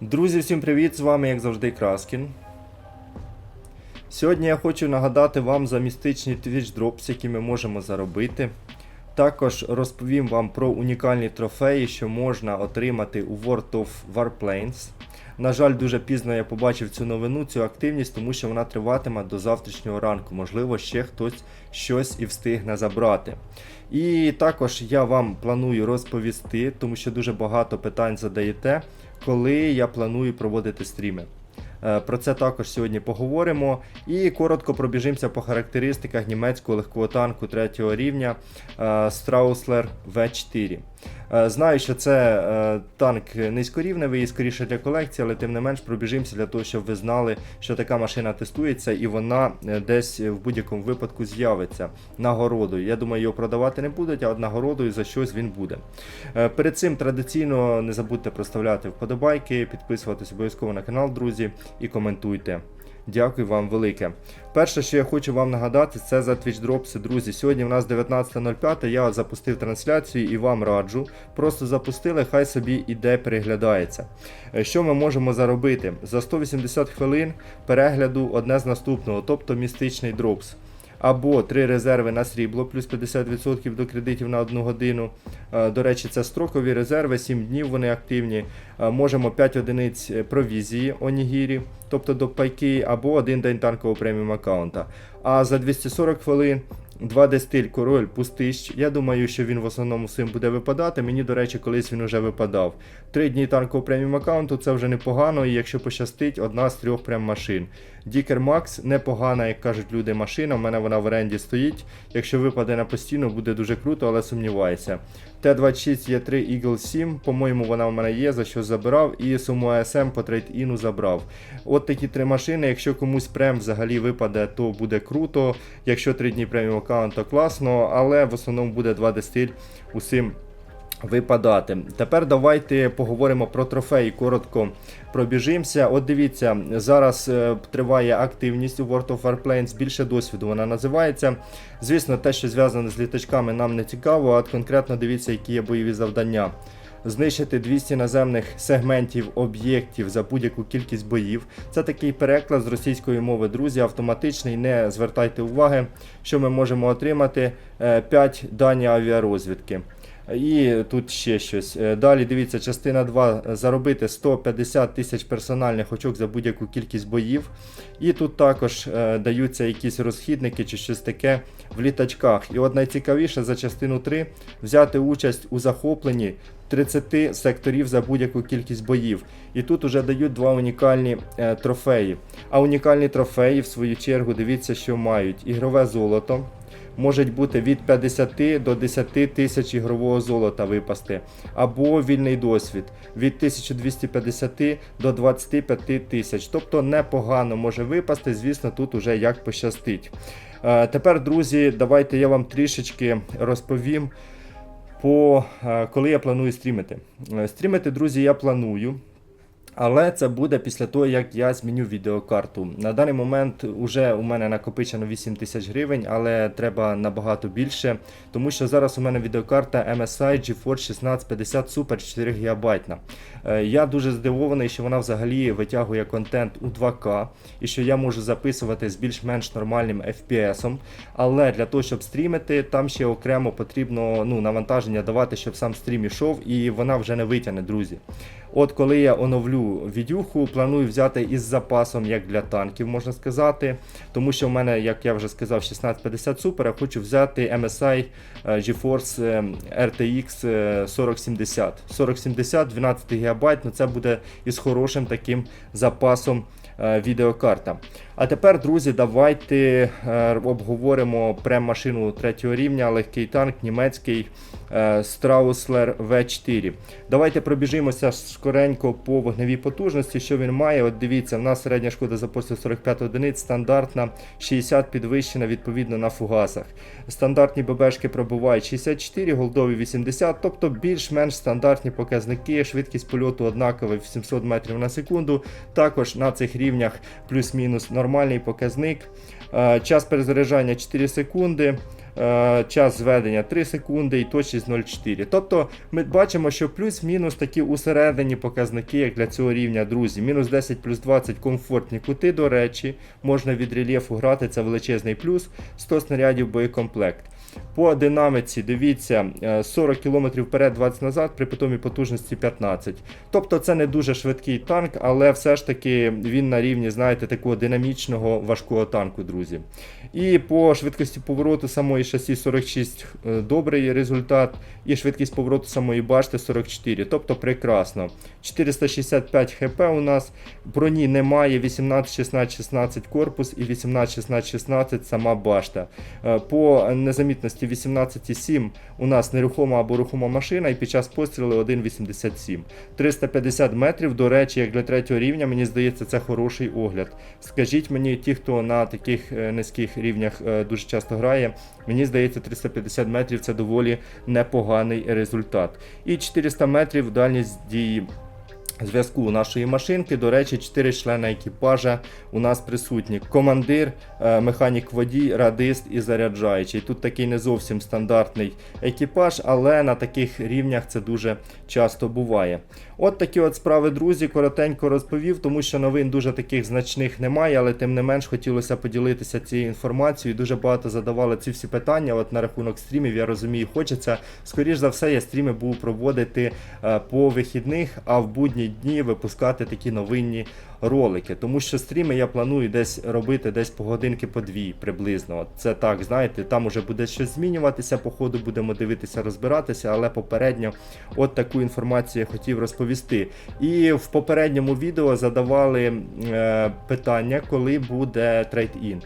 Друзі, всім привіт! З вами, як завжди, Краскін. Сьогодні я хочу нагадати вам за містичні Twitch Drops, які ми можемо заробити. Також розповім вам про унікальні трофеї, що можна отримати у World of Warplanes. На жаль, дуже пізно я побачив цю новину, цю активність, тому що вона триватиме до завтрашнього ранку. Можливо, ще хтось щось і встигне забрати. І також я вам планую розповісти, тому що дуже багато питань задаєте, коли я планую проводити стріми. Е, Про це також сьогодні поговоримо. І коротко пробіжимося по характеристиках німецького легкого танку 3 рівня V4. Е, Знаю, що це е, танк низькорівневий і скоріше для колекції, але тим не менш пробіжимося для того, щоб ви знали, що така машина тестується і вона е, десь в будь-якому випадку з'явиться нагородою. Я думаю, його продавати не будуть, а от нагородою за щось він буде. Е, Перед цим традиційно не забудьте проставляти вподобайки, підписуватись обов'язково на канал, друзі, і коментуйте. Дякую вам велике. Перше, що я хочу вам нагадати, це за Twitch Drops, друзі. Сьогодні в нас 19.05, я запустив трансляцію і вам раджу. Просто запустили, хай собі іде переглядається. Е, Що ми можемо заробити? За 180 хвилин перегляду одне з наступного, тобто містичний дропс. Або 3 резерви на срібло, плюс 50% до кредитів на 1 годину. Е, До речі, це строкові резерви, 7 днів вони активні. Е, Можемо 5 одиниць провізії Онігірі, тобто до пайки, або один день танкового преміум аккаунта. А за 240 хвилин 2 дестиль король пустищ. Я думаю, що він в основному цим буде випадати. Мені, до речі, колись він вже випадав. 3 дні танкового преміум аккаунту це вже непогано, і якщо пощастить, одна з трьох прям машин. Дікер Макс непогана, як кажуть люди, машина. У мене вона в оренді стоїть. Якщо випаде на постійно, буде дуже круто, але сумніваюся. Т-26 є 3 Eagle 7, по-моєму, вона в мене є, за що забирав, і суму АСМ по трейд-іну забрав. От такі три машини. Якщо комусь прем взагалі випаде, то буде круто. Якщо 3 дні преміум аккаунт, то класно, але в основному буде 2 дестиль усім випадати. Тепер давайте поговоримо про трофеї. Коротко пробіжимося. От дивіться, зараз е, триває активність у World of Warplanes, більше досвіду вона називається. Звісно, те, що зв'язане з літачками, нам не цікаво, а конкретно дивіться, які є бойові завдання. Знищити 200 наземних сегментів об'єктів за будь-яку кількість боїв. Це такий переклад з російської мови, друзі, автоматичний. Не звертайте уваги, що ми можемо отримати 5 дані авіарозвідки. І тут ще щось. Е, Далі дивіться, частина 2 заробити 150 тисяч персональних очок за будь-яку кількість боїв. І тут також е, даються якісь розхідники чи щось таке в літачках. І от найцікавіше за частину 3 взяти участь у захопленні 30 секторів за будь-яку кількість боїв. І тут уже дають два унікальні е, трофеї. А унікальні трофеї, в свою чергу, дивіться, що мають ігрове золото можуть бути від 50 до 10 тисяч ігрового золота випасти, або вільний досвід від 1250 до 25 тисяч. Тобто непогано може випасти, звісно, тут уже як пощастить. Е, Тепер, друзі, давайте я вам трішечки розповім. По е, коли я планую стрімити. Е, Стрімити, друзі, я планую. Але це буде після того, як я зміню відеокарту. На даний момент вже у мене накопичено 8 тисяч гривень, але треба набагато більше, тому що зараз у мене відеокарта MSI GeForce 1650 Super 4 ГБ. Е, Я дуже здивований, що вона взагалі витягує контент у 2К і що я можу записувати з більш-менш нормальним FPS. Але для того, щоб стрімити, там ще окремо потрібно ну, навантаження давати, щоб сам стрім ішов, і вона вже не витягне, друзі. От коли я оновлю відюху, планую взяти із запасом, як для танків, можна сказати. Тому що в мене, як я вже сказав, 1650 Super, я хочу взяти MSI е, GeForce RTX е, 4070. 4070, 12 ГБ, ну це буде із хорошим таким запасом відеокарта. А тепер, друзі, давайте е, обговоримо прем-машину третього рівня, легкий танк німецький е, Straussler V4. Давайте пробіжимося скоренько по вогневій потужності, що він має. От дивіться, в нас середня шкода за постріл 45 одиниць, стандартна 60 підвищена відповідно на фугасах. Стандартні ББшки пробувають 64, голдові 80, тобто більш-менш стандартні показники. Швидкість польоту однакова в 700 метрів на секунду. Також на цих рівнях плюс-мінус нормальний показник. Е, Час перезаряджання 4 секунди. е, час зведення 3 секунди і точність 0,4. Тобто ми бачимо, що плюс-мінус такі усередині показники, як для цього рівня, друзі. Мінус 10 плюс 20 комфортні кути, до речі, можна від рельєфу грати, це величезний плюс. 100 снарядів боєкомплект. По динаміці, дивіться, е, 40 км вперед, 20 назад, при питомій потужності 15. Тобто це не дуже швидкий танк, але все ж таки він на рівні, знаєте, такого динамічного важкого танку, друзі. І по швидкості повороту самої шасі 46 е, добрий результат, і швидкість повороту самої башти 44. Тобто прекрасно. 465 хп у нас, броні немає, 18, 16, 16 корпус і 18, 16, 16 сама башта. Е, По незамітності 18,7 у нас нерухома або рухома машина, і під час пострілу 1,87. 350 метрів, до речі, як для третього рівня, мені здається, це хороший огляд. Скажіть мені, ті, хто на таких е, низьких рівнях е, дуже часто грає, мені здається, 350 метрів це доволі непоганий результат. І 400 метрів дальність дії. Зв'язку нашої машинки, до речі, 4 члени екіпажа у нас присутні: командир, е, механік водій, радист і заряджаючий. Тут такий не зовсім стандартний екіпаж, але на таких рівнях це дуже часто буває. От такі от справи, друзі, коротенько розповів, тому що новин дуже таких значних немає, але тим не менш хотілося поділитися цією інформацією. Дуже багато задавали ці всі питання. От на рахунок стрімів, я розумію, хочеться. Скоріш за все, я стріми буду проводити е, по вихідних, а в будні дні випускати такі новинні ролики. Тому що стріми я планую десь робити десь по годинки по дві приблизно. Це так, знаєте, там уже буде щось змінюватися, по ходу будемо дивитися, розбиратися, але попередньо от таку інформацію я хотів розповісти. І в попередньому відео задавали е, питання, коли буде трейд-ін.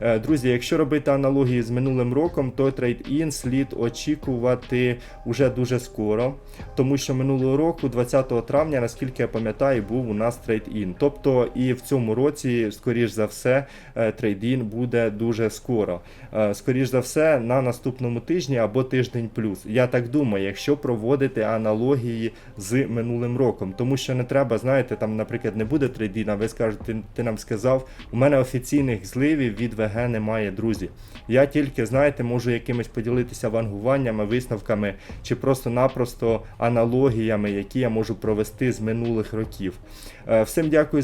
Е, Друзі, якщо робити аналогії з минулим роком, то трейд-ін слід очікувати уже дуже скоро, тому що минулого року, 20 травня, наскільки я пам'ятаю, був у нас трейд-ін. Тобто і в цьому році, скоріш за все, е, трейд-ін буде дуже скоро. Е, Скоріш за все, на наступному тижні або тиждень плюс. Я так думаю, якщо проводити аналогії з минулим роком, тому що не треба, знаєте, там, наприклад, не буде трейд-іна, ви скажете, ти, нам сказав, у мене офіційних зливів від ВГ немає, друзі. Я тільки, знаєте, можу якимось поділитися вангуваннями, висновками чи просто-напросто аналогіями, які я можу провести з минулих років. Е, Всім дякую